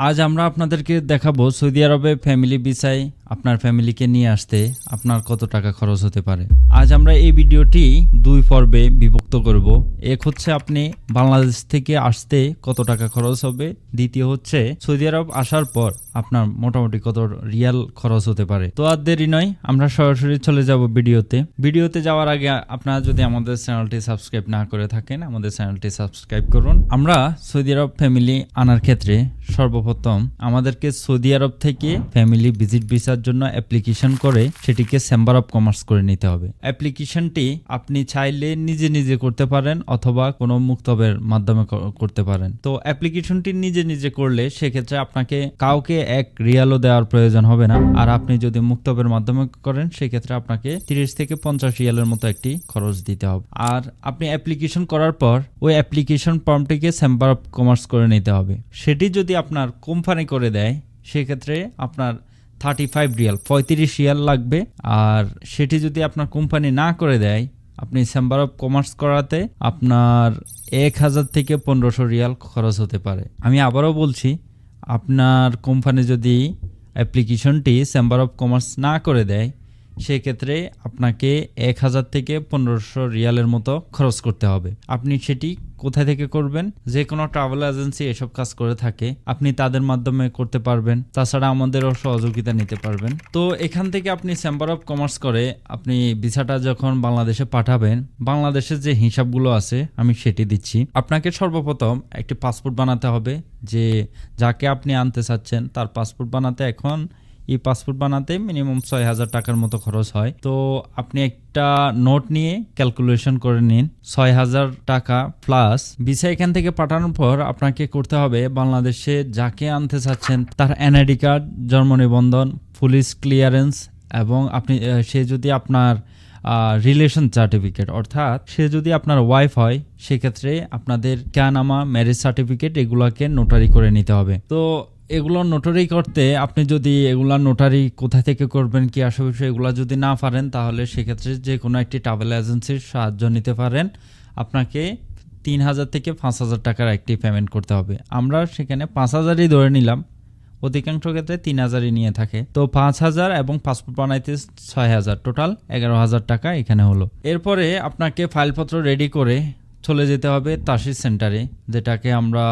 আজ আমরা আপনাদেরকে দেখাবো সৌদি আরবে ফ্যামিলি ভিসায় আপনার ফ্যামিলিকে নিয়ে আসতে আপনার কত টাকা খরচ হতে পারে? আজ আমরা এই ভিডিওটি দুই পর্বে বিভক্ত করব। এক হচ্ছে আপনি বাংলাদেশ থেকে আসতে কত টাকা খরচ হবে। দ্বিতীয় হচ্ছে সৌদি আরব আসার পর আপনার মোটামুটি কত রিয়াল খরচ হতে পারে। তো আর দেরি নয়, আমরা সরাসরি চলে যাব ভিডিওতে। ভিডিওতে যাওয়ার আগে আপনারা যদি আমাদের চ্যানেলটি সাবস্ক্রাইব না করে থাকেন, আমাদের চ্যানেলটি সাবস্ক্রাইব করুন। আমরা সৌদি আরব ফ্যামিলি আনার ক্ষেত্রে সর্বপ্রথম আমাদেরকে সৌদি আরব থেকে ফ্যামিলি ভিজিট ভিসার জন্য অ্যাপ্লিকেশন করে সেটিকে চেম্বার অফ কমার্স করে নিতে হবে। অ্যাপ্লিকেশনটি আপনি চাইলে নিজে নিজে করতে পারেন অথবা কোনো মুক্তবের মাধ্যমে করতে পারেন। তো অ্যাপ্লিকেশনটি নিজে নিজে করলে সেক্ষেত্রে আপনাকে কাউকে এক রিয়ালও দেওয়ার প্রয়োজন হবে না। আর আপনি যদি মুক্তবের মাধ্যমে করেন, সেক্ষেত্রে আপনাকে তিরিশ থেকে পঞ্চাশ রিয়ালের মতো একটি খরচ দিতে হবে। আর আপনি অ্যাপ্লিকেশন করার পর ওই অ্যাপ্লিকেশন ফর্মটিকে চেম্বার অফ কমার্স করে নিতে হবে। সেটি যদি আপনার কোম্পানি করে দেয়, সেক্ষেত্রে আপনার থার্টি ফাইভ রিয়াল পঁয়ত্রিশ রিয়াল লাগবে। আর সেটি যদি আপনার কোম্পানি না করে দেয়, আপনি চেম্বার অফ কমার্স করাতে আপনার এক হাজার থেকে পনেরোশো রিয়াল খরচ হতে পারে। আমি আবারও বলছি, আপনার কোম্পানি যদি অ্যাপ্লিকেশনটি চেম্বার অফ কমার্স না করে দেয়, সেক্ষেত্রে আপনাকে এক হাজার থেকে পনেরোশো রিয়ালের মতো খরচ করতে হবে। আপনি সেটি কোথা থেকে করবেন? যে কোনো ট্রাভেল এজেন্সি এসব কাজ করে থাকে। আপনি তাদের মাধ্যমে করতে পারবেন। তাছাড়া আমাদেরও সহযোগিতা নিতে পারবেন। তো এখান থেকে আপনি চেম্বার অফ কমার্স করে আপনি ভিসাটা যখন বাংলাদেশে পাঠাবেন, বাংলাদেশের যে হিসাবগুলো আছে, আমি সেটি দিচ্ছি। আপনাকে সর্বপ্রথম একটি পাসপোর্ট বানাতে হবে, যে যাকে আপনি আনতে চাচ্ছেন, তার পাসপোর্ট বানাতে এখন এই পাসপোর্ট বানাতে মিনিমাম ছয় হাজার টাকার মতো খরচ হয়। তো আপনি একটা নোট নিয়ে ক্যালকুলেশন করে নিন, ছয় হাজার টাকা প্লাস ভিসা এখান থেকে পাঠানোর পর আপনাকে করতে হবে বাংলাদেশে যাকে আনতে চাচ্ছেন তার এনআইডি কার্ড, জন্ম নিবন্ধন, পুলিশ ক্লিয়ারেন্স এবং আপনি সে যদি আপনার রিলেশন সার্টিফিকেট অর্থাৎ সে যদি আপনার ওয়াইফ হয়, সেক্ষেত্রে আপনাদের ক্যানামা ম্যারেজ সার্টিফিকেট এগুলাকে নোটারি করে নিতে হবে। তো এগুলো নোটারি করতে আপনি যদি এগুলা নোটারি কোথা থেকে করবেন, কি বিষয় এগুলো যদি না পারেন, তাহলে সেক্ষেত্রে যে কোনো একটি ট্রাভেল এজেন্সির সাহায্য নিতে পারেন। আপনাকে তিন হাজার থেকে পাঁচ হাজার টাকার একটি পেমেন্ট করতে হবে। আমরা সেখানে পাঁচ হাজারই ধরে নিলাম। অধিকাংশ ক্ষেত্রে তিন হাজারই নিয়ে থাকে। তো পাঁচ হাজার এবং পাসপোর্ট বানাইতে ছয় হাজার। টোটাল এগারো হাজার টাকা এখানে হলো। এরপরে আপনাকে ফাইলপত্র রেডি করে চলে যেতে হবে তাসির সেন্টারে, যেটাকে আমরা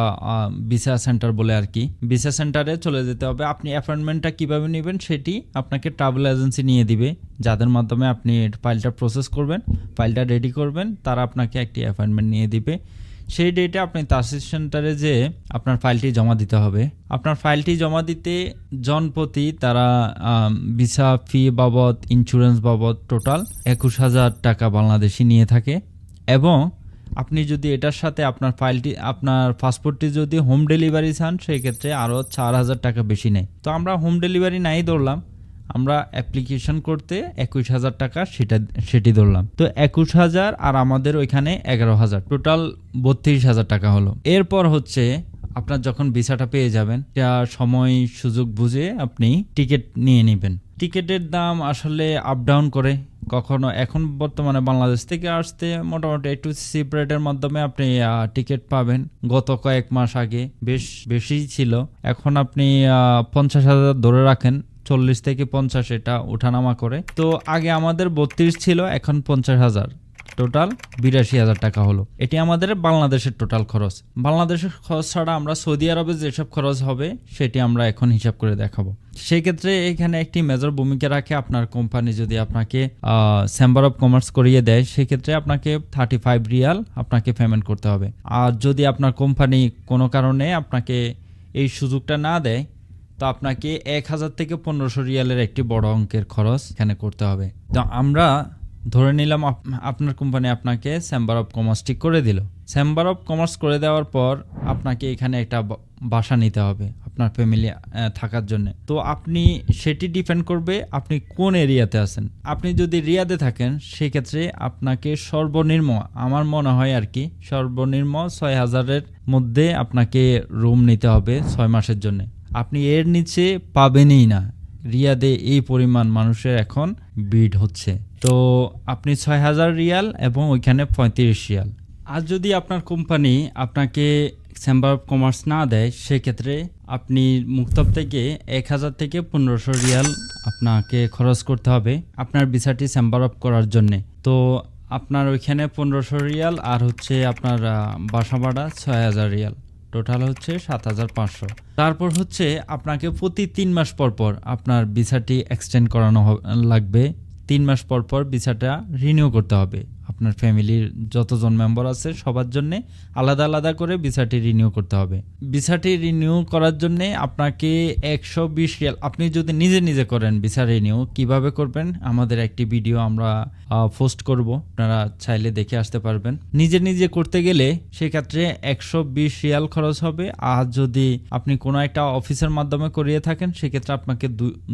ভিসা সেন্টার বলে আর কি। ভিসা সেন্টারে চলে যেতে হবে। আপনি অ্যাপয়েন্টমেন্টটা কীভাবে নেবেন সেটি আপনাকে ট্রাভেল এজেন্সি নিয়ে দিবে, যাদের মাধ্যমে আপনি ফাইলটা প্রসেস করবেন ফাইলটা রেডি করবেন, তারা আপনাকে একটি অ্যাপয়েন্টমেন্ট নিয়ে দিবে। সেই ডেটে আপনি তাসির সেন্টারে যে আপনার ফাইলটি জমা দিতে হবে, আপনার ফাইলটি জমা দিতে জনপ্রতি তারা ভিসা ফি বাবদ ইন্স্যুরেন্স বাবদ টোটাল একুশ হাজার টাকা বাংলাদেশি নিয়ে থাকে। এবং আপনি যদি এটার সাথে আপনার ফাইলটি, আপনার পাসপোর্টটি যদি হোম ডেলিভারি চান, সেই ক্ষেত্রে আরও চার হাজার টাকা বেশি নেয়। তো আমরা হোম ডেলিভারি নাই ধরলাম। আমরা অ্যাপ্লিকেশন করতে একুশ হাজার টাকা সেটা, সেটি ধরলাম। তো একুশ হাজার আর আমাদের ওইখানে এগারো হাজার। টোটাল বত্রিশ হাজার টাকা হলো। এরপর হচ্ছে আপনার যখন ভিসাটা পেয়ে যাবেন এটা সময় সুযোগ বুঝে আপনি টিকিট নিয়ে নেবেন। টিকিটের দাম আসলে আপ ডাউন করে। কখনো এখন বর্তমানে বাংলাদেশ থেকে আসতে মোটামুটি একটু সিপ্রেটের রেটের মাধ্যমে আপনি টিকিট পাবেন। গত কয়েক মাস আগে বেশ বেশি ছিল। এখন আপনি পঞ্চাশ হাজার ধরে রাখেন। চল্লিশ থেকে পঞ্চাশ এটা ওঠানামা করে। তো আগে আমাদের বত্রিশ ছিল, এখন পঞ্চাশ হাজার। টোটাল বিরাশি হাজার টাকা হলো। এটি আমাদের বাংলাদেশের টোটাল খরচ। বাংলাদেশের খরচ ছাড়া আমরা সৌদি আরবে যেসব খরচ হবে, সেটি আমরা এখন হিসাব করে দেখাবো। সেই ক্ষেত্রে এখানে একটি মেজর ভূমিকা রাখে আপনার কোম্পানি যদি আপনাকে চেম্বার অফ কমার্স করিয়ে দেয়, সেক্ষেত্রে আপনাকে থার্টি ফাইভ রিয়াল আপনাকে পেমেন্ট করতে হবে। আর যদি আপনার কোম্পানি কোনো কারণে আপনাকে এই সুযোগটা না দেয়, তো আপনাকে এক হাজার থেকে পনেরোশো রিয়ালের একটি বড় অঙ্কের খরচ এখানে করতে হবে। তো আমরা ধরে নিলাম আপ- আপনার কোম্পানি আপনাকে চেম্বার অফ কমার্স ঠিক করে দিল। চেম্বার অফ কমার্স করে দেওয়ার পর আপনাকে এখানে একটা বাসা নিতে হবে আপনার ফ্যামিলি থাকার জন্য। তো আপনি সেটি ডিপেন্ড করবে আপনি কোন এরিয়াতে আছেন? আপনি যদি রিয়াদে থাকেন, সেক্ষেত্রে আপনাকে সর্বনিম্ন, আমার মনে হয় আর কি, সর্বনিম্ন ছয় হাজারের মধ্যে আপনাকে রুম নিতে হবে ছয় মাসের জন্য। আপনি এর নিচে পাবেনই না। রিয়াদে এই পরিমাণ মানুষের এখন ভিড় হচ্ছে। তো আপনি ছয় হাজার রিয়াল এবং ওইখানে পঁয়ত্রিশ রিয়াল। আর যদি আপনার কোম্পানি আপনাকে চেম্বার অফ কমার্স না দেয়, সেক্ষেত্রে আপনি মুক্তব থেকে এক হাজার থেকে পনেরোশো রিয়াল আপনাকে খরচ করতে হবে আপনার ভিসাটি চেম্বার অফ করার জন্যে। তো আপনার ওইখানে পনেরোশো রিয়াল আর হচ্ছে আপনার বাসা ভাড়া ছয় হাজার রিয়াল। টোটাল হচ্ছে সাত হাজার পাঁচশো। তারপর হচ্ছে আপনাকে প্রতি তিন মাস পর পর আপনার ভিসাটি এক্সটেন্ড করানো লাগবে। তিন মাস পর পর ভিসাটা রিনিউ করতে হবে। আপনার ফ্যামিলির যতজন মেম্বার আছে, সবার জন্য আলাদা আলাদা করে ভিসাটি রিনিউ করতে হবে। ভিসাটি রিনিউ করার জন্য আপনাকে একশো বিশ রিয়াল, আপনি যদি নিজে নিজে করেন ভিসা রিনিউ কীভাবে করবেন? আমাদের একটি ভিডিও আমরা পোস্ট করব, আপনারা চাইলে দেখে আসতে পারবেন। নিজে নিজে করতে গেলে সেক্ষেত্রে একশো বিশ রিয়াল খরচ হবে। আর যদি আপনি কোনো একটা অফিসের মাধ্যমে করিয়ে থাকেন, সেক্ষেত্রে আপনাকে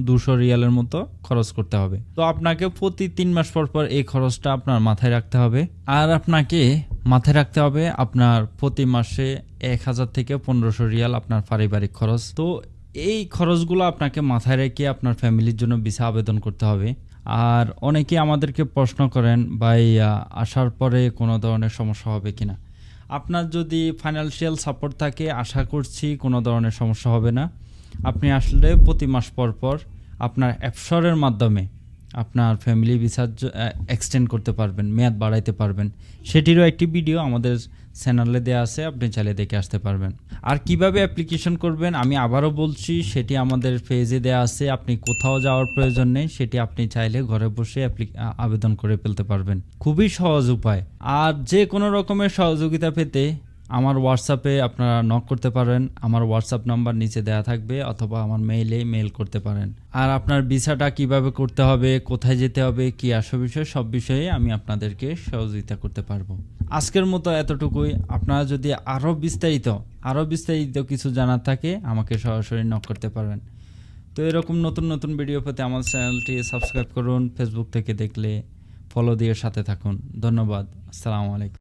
দুশো রিয়ালের মতো খরচ করতে হবে। তো আপনাকে প্রতি তিন মাস পর পর এই খরচটা আপনার মাথায় রাখতে হবে। আর আপনাকে মাথায় রাখতে হবে, আপনার প্রতি মাসে এক হাজার থেকে পনেরোশো রিয়াল আপনার পারিবারিক খরচ। তো এই খরচগুলো আপনাকে মাথায় রেখে আপনার ফ্যামিলির জন্য ভিসা আবেদন করতে হবে। আর অনেকে আমাদেরকে প্রশ্ন করেন, ভাই আসার পরে কোনো ধরনের সমস্যা হবে কিনা আপনার যদি ফাইন্যান্সিয়াল সাপোর্ট থাকে, আশা করছি কোনো ধরনের সমস্যা হবে না। আপনি আসলে প্রতি মাস পর পর আপনার অ্যাপসরের মাধ্যমে আপনার ফ্যামিলি ভিসা এক্সটেন্ড করতে পারবেন, মেয়াদ বাড়াইতে পারবেন। সেটিরও একটি ভিডিও আমাদের চ্যানেলে দেওয়া আছে, আপনি চাইলে দেখে আসতে পারবেন। আর কীভাবে অ্যাপ্লিকেশন করবেন, আমি আবারও বলছি, সেটি আমাদের পেজে দেওয়া আছে, আপনি কোথাও যাওয়ার প্রয়োজন নেই, সেটি আপনি চাইলে ঘরে বসে আবেদন করে ফেলতে পারবেন। খুবই সহজ উপায়। আর যে কোনো রকমের সহযোগিতা পেতে আমার হোয়াটসঅ্যাপে আপনারা নক করতে পারেন, আমার হোয়াটসঅ্যাপ নাম্বার নিচে দেওয়া থাকবে, অথবা আমার মেইলে মেল করতে পারেন। আর আপনার ভিসাটা কীভাবে করতে হবে, কোথায় যেতে হবে, কি আসল বিষয়, সব বিষয়ে আমি আপনাদেরকে সহযোগিতা করতে পারব। আজকের মতো এতটুকুই। আপনারা যদি আরও বিস্তারিত আরও বিস্তারিত কিছু জানার থাকে, আমাকে সরাসরি নক করতে পারবেন তো এরকম নতুন নতুন ভিডিও পেতে আমার চ্যানেলটি সাবস্ক্রাইব করুন ফেসবুক থেকে দেখলে ফলো দিয়ে সাথে থাকুন। ধন্যবাদ। আসসালামু আলাইকুম।